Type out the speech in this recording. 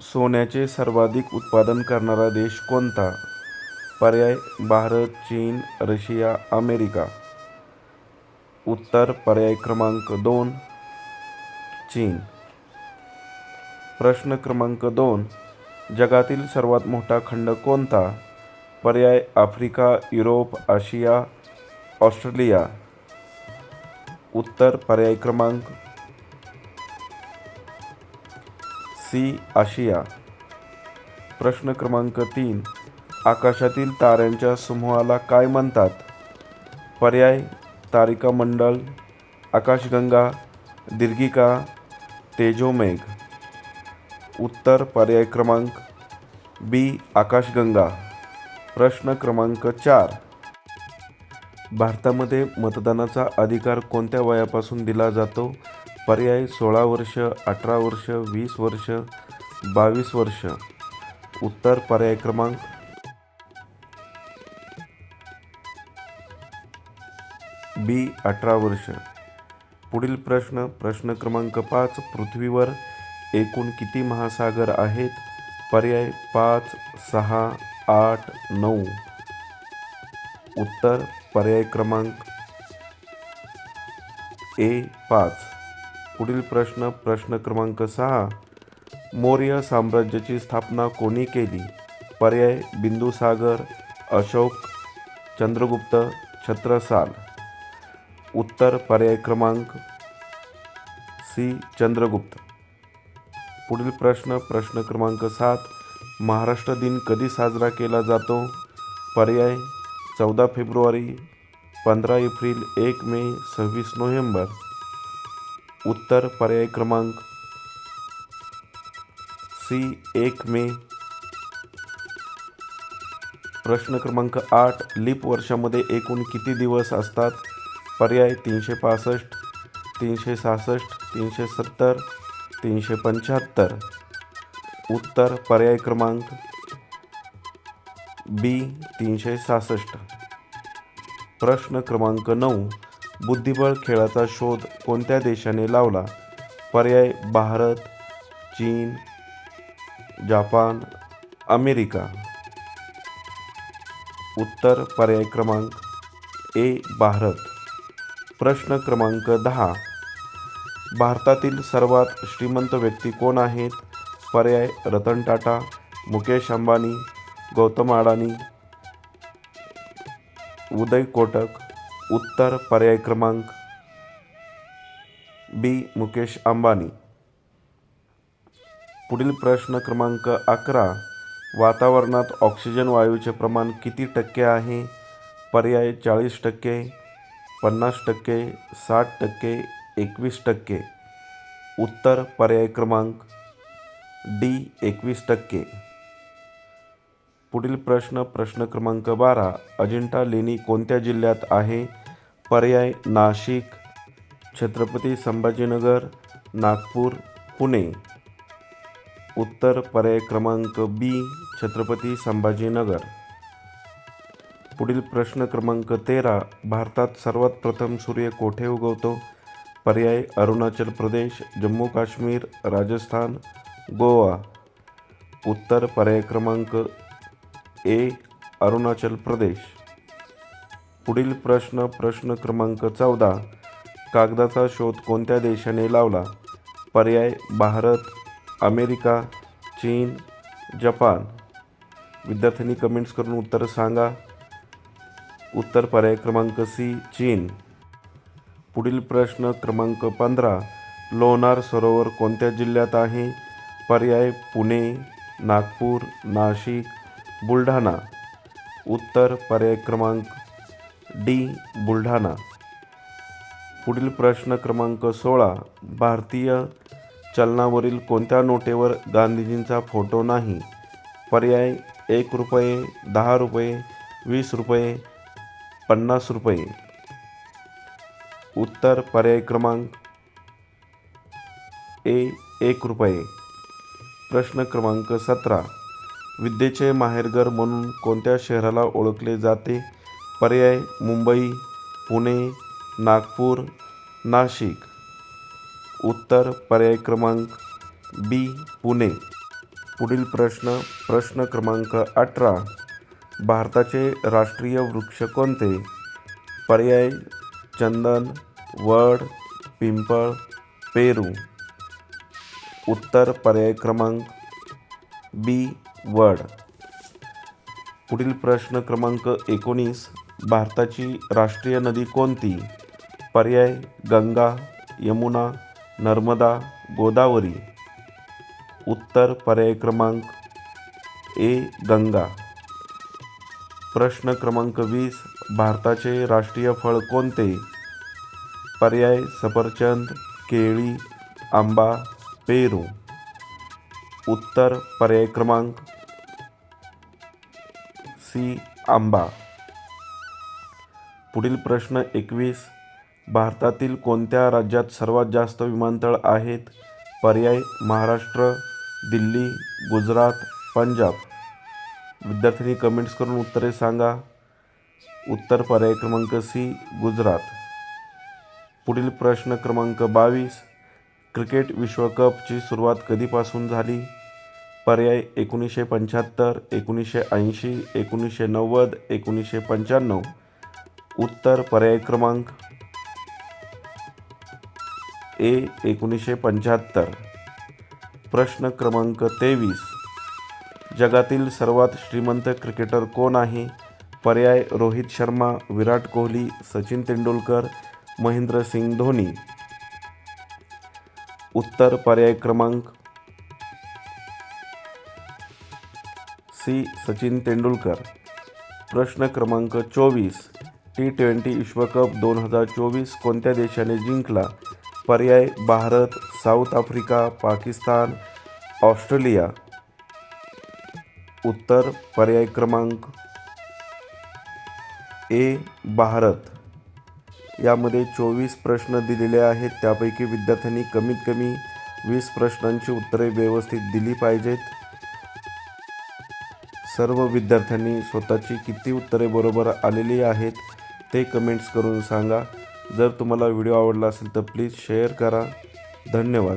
सोन्याचे सर्वाधिक उत्पादन करणारा देश कोणता? पर्याय भारत चीन रशिया अमेरिका. उत्तर पर्याय क्रमांक दोन चीन. प्रश्न क्रमांक दोन जगातील सर्वात मोठा खंड कोणता? पर्याय आफ्रिका युरोप आशिया ऑस्ट्रेलिया. उत्तर पर्याय क्रमांक सी आशिया. प्रश्न क्रमांक तीन. आकाशातील ताऱ्यांच्या समूहाला काय म्हणतात? पर्याय तारिका मंडल आकाशगंगा दीर्घिका तेजोमेघ. उत्तर पर्याय क्रमांक बी आकाशगंगा. प्रश्न क्रमांक चार. भारतामध्ये मतदानाचा अधिकार कोणत्या वयापासून दिला जातो? पर्याय सोळा वर्ष अठरा वर्ष वीस वर्ष बावीस वर्ष. उत्तर पर्याय क्रमांक. बी अठरा वर्ष. पुढील प्रश्न प्रश्न क्रमांक पाच पृथ्वीवर एकूण किती महासागर आहेत? पर्याय पाच सहा आठ नऊ. उत्तर पर्याय क्रमांक. ए पाच. पुढील प्रश्न प्रश्न क्रमांक सहा. मौर्य साम्राज्याची स्थापना कोणी केली? पर्याय बिंदुसागर अशोक चंद्रगुप्त छत्रसाल. उत्तर पर्याय क्रमांक सी चंद्रगुप्त. पुढील प्रश्न प्रश्न क्रमांक सात. महाराष्ट्र दिन कधी साजरा केला जातो? पर्याय चौदा फेब्रुवारी पंधरा एप्रिल एक मे सव्वीस नोव्हेंबर. उत्तर पर्याय क्रमांक सी एक मे. प्रश्न क्रमांक आठ लीप वर्षामध्ये एकूण किती दिवस असतात? पर्याय तीनशे पासष्ट तीनशे सहासष्ट तीनशे सत्तर तीनशे पंच्याहत्तर. उत्तर पर्याय क्रमांक बी तीनशे सहासष्ट. प्रश्न क्रमांक नऊ बुद्धिबळ खेळाचा शोध कोणत्या देशाने लावला? पर्याय भारत चीन जापान अमेरिका. उत्तर पर्याय क्रमांक ए भारत. प्रश्न क्रमांक दहा. भारतातील सर्वात श्रीमंत व्यक्ती कोण आहेत? पर्याय रतन टाटा मुकेश अंबानी गौतम अडाणी उदय कोटक उत्तर पर्याय क्रमांक बी. मुकेश अंबानी. पुढील प्रश्न क्रमांक अकरा वातावरणात ऑक्सिजन वायूचे प्रमाण किती टक्के आहे? पर्याय चाळीस टक्के पन्नास टक्के साठ टक्के एकवीस टक्के. उत्तर पर्याय क्रमांक डी एकवीस टक्के. पुढील प्रश्न प्रश्न क्रमांक बारा. अजिंठा लेणी कोणत्या जिल्ह्यात आहे? पर्याय नाशिक. छत्रपती संभाजीनगर नागपूर पुणे. उत्तर पर्याय क्रमांक बी छत्रपती संभाजीनगर. पुढील प्रश्न क्रमांक तेरा. भारतात सर्वात प्रथम सूर्य कोठे उगवतो? पर्याय अरुणाचल प्रदेश जम्मू काश्मीर राजस्थान गोवा. उत्तर पर्याय क्रमांक ए अरुणाचल प्रदेश. पुढील प्रश्न प्रश्न क्रमांक चौदा. कागदाचा शोध कोणत्या देशाने लावला? पर्याय भारत अमेरिका चीन जपान. विद्यार्थ्यांनी कमेंट्स करून उत्तर सांगा. उत्तर पर्याय क्रमांक सी चीन. पुढील प्रश्न क्रमांक पंधरा. लोणार सरोवर कोणत्या जिल्ह्यात आहे? पर्याय पुणे नागपूर नाशिक बुलढाणा. उत्तर पर्याय क्रमांक डी बुलढाणा. पुढील प्रश्न क्रमांक सोळा भारतीय चलनावरील कोणत्या नोटेवर गांधीजींचा फोटो नाही? पर्याय एक रुपये दहा रुपये वीस रुपये पन्नास रुपये. उत्तर पर्याय क्रमांक ए एक रुपये. प्रश्न क्रमांक सतरा विद्येचे माहेरघर म्हणून कोणत्या शहराला ओळखले जाते? पर्याय मुंबई पुणे नागपूर नाशिक. उत्तर पर्याय क्रमांक बी पुणे. पुढील प्रश्न प्रश्न क्रमांक अठरा. भारताचे राष्ट्रीय वृक्ष कोणते? पर्याय चंदन वड पिंपळ पेरू. उत्तर पर्याय क्रमांक बी वड. पुढील प्रश्न क्रमांक एकोणीस. भारताची राष्ट्रीय नदी कोणती? पर्याय गंगा यमुना नर्मदा गोदावरी. उत्तर पर्याय क्रमांक ए गंगा. प्रश्न क्रमांक वीस. भारताचे राष्ट्रीय फळ कोणते? पर्याय सफरचंद केळी आंबा पेरू. उत्तर पर्याय क्रमांक सी आंबा. पुढील प्रश्न एकवीस. भारतातील कोणत्या राज्यात सर्वात जास्त विमानतळ आहेत? पर्याय महाराष्ट्र दिल्ली गुजरात पंजाब. विद्यार्थ्यांनी कमेंट्स करून उत्तरे सांगा. उत्तर पर्याय क्रमांक सी गुजरात. पुढील प्रश्न क्रमांक बावीस. क्रिकेट विश्वकपची सुरुवात कधीपासून झाली? पर्याय एकोणीसशे पंच्याहत्तर एकोणीसशे ऐंशी एकोणीसशे नव्वद एकोणीसशे पंच्याण्णव. उत्तर पर्याय क्रमांक ए एकोणीसशे पंच्याहत्तर. प्रश्न क्रमांक तेवीस. जगातील सर्वात श्रीमंत क्रिकेटर कोण आहे? पर्याय रोहित शर्मा विराट कोहली सचिन तेंडुलकर महेंद्रसिंग धोनी. उत्तर पर्याय क्रमांक सी सचिन तेंडुलकर. प्रश्न क्रमांक चोवीस टी ट्वेंटी विश्वकप दोन हजार चोवीस कोणत्या देशाने जिंकला? पर्याय Bharat South Africa Pakistan Australia. उत्तर पर्याय क्रमांक ए भारत. यामध्ये चोवीस प्रश्न दिलेले आहेत. त्यापैकी विद्यार्थ्यांनी कमीत कमी वीस प्रश्नांची उत्तरे व्यवस्थित दिली पाहिजेत. सर्व विद्यार्थ्यांनी स्वतःची किती उत्तरे बरोबर आलेली आहेत ते कमेंट्स करून सांगा. जर तुम्हाला व्हिडिओ आवडला असेल तर प्लीज शेअर करा. धन्यवाद.